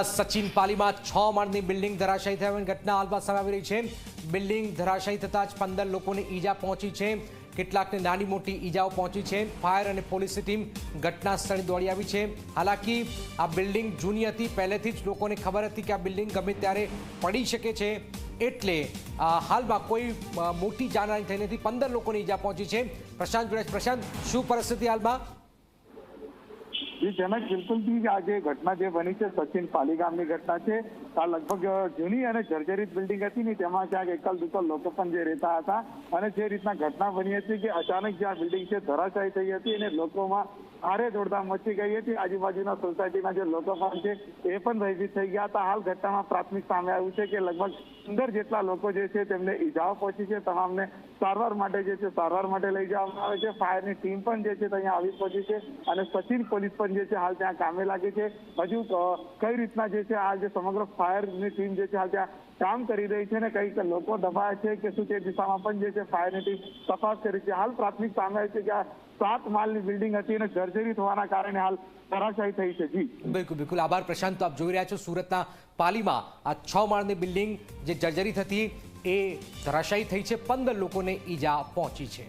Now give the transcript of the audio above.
સચિન પાલીમાં છ માળની બિલ્ડિંગ ધરાશાયી થવાની ઘટના હાલમાં સામે આવી રહી છે. બિલ્ડિંગ ધરાશાયી થતાં જ પંદર લોકોને ઈજા પહોંચી છે. કેટલાકને નાની મોટી ઈજાઓ પહોંચી છે. ફાયર અને પોલીસની ટીમ ઘટના સ્થળે દોડી આવી છે. હાલાકી આ બિલ્ડિંગ જૂની હતી. પહેલેથી જ લોકોને ખબર હતી કે આ બિલ્ડિંગ ગમે ત્યારે પડી શકે છે. એટલે હાલમાં કોઈ મોટી જાનહાની થઈ નથી. પંદર લોકોને ઈજા પહોંચી છે. પ્રશાંત પ્રશાંત, શું પરિસ્થિતિ હાલમાં? જનક બિલકુલથી આ જે ઘટના જે બની છે, સચિન પાલી ગામની ઘટના છે, આ લગભગ જૂની અને જર્જરિત બિલ્ડિંગ હતી ને તેમાં ક્યાંક એકલ દુકલ લોકો પણ જે રહેતા હતા અને જે રીતના ઘટના બની હતી કે અચાનક જે આ બિલ્ડિંગ છે ધરાશાયી થઈ હતી અને લોકોમાં ભારે દોડધામ મચી ગઈ હતી. આજુબાજુના સોસાયટીના જે લોકો પણ છે એ પણ ભયભીત થઈ ગયા હતા. હાલ ઘટનામાં પ્રાથમિક સામે આવ્યું છે કે લગભગ પંદર જેટલા લોકો જે છે તેમને ઈજાઓ પહોંચી છે. તમામને સારવાર માટે જે છે સારવાર માટે લઈ જવામાં આવે છે. ફાયરની ટીમ પણ જે છે અહીંયા આવી પહોંચી છે અને સચિન પોલીસ જે છે, હાલ ત્યાં કામે લાગી છે. હજુ કઈ રીતના જે છે, આ જે સમગ્ર ફાયરની ટીમ જે છે, હાલ ત્યાં કામ કરી રહી છે ને કઈ રીતે લોકો દબાયા છે કે શું તે દિશામાં પણ જે છે, ફાયરની ટીમ તપાસ કરી છે. હાલ પ્રાથમિક સામે છે કે આ સાત માળની બિલ્ડિંગ હતી અને જર્જરિત હોવાના કારણે હાલ ધરાશાયી થઈ છે. જી. બિલકુલ બિલકુલ. આભાર પ્રશાંત. આપ જોઈ રહ્યા છો સુરતના પાલીમાં આ છ માળની બિલ્ડિંગ જે જર્જરિત હતી, એ ધરાશાયી થઈ છે. પંદર લોકોને ઈજા પહોંચી છે.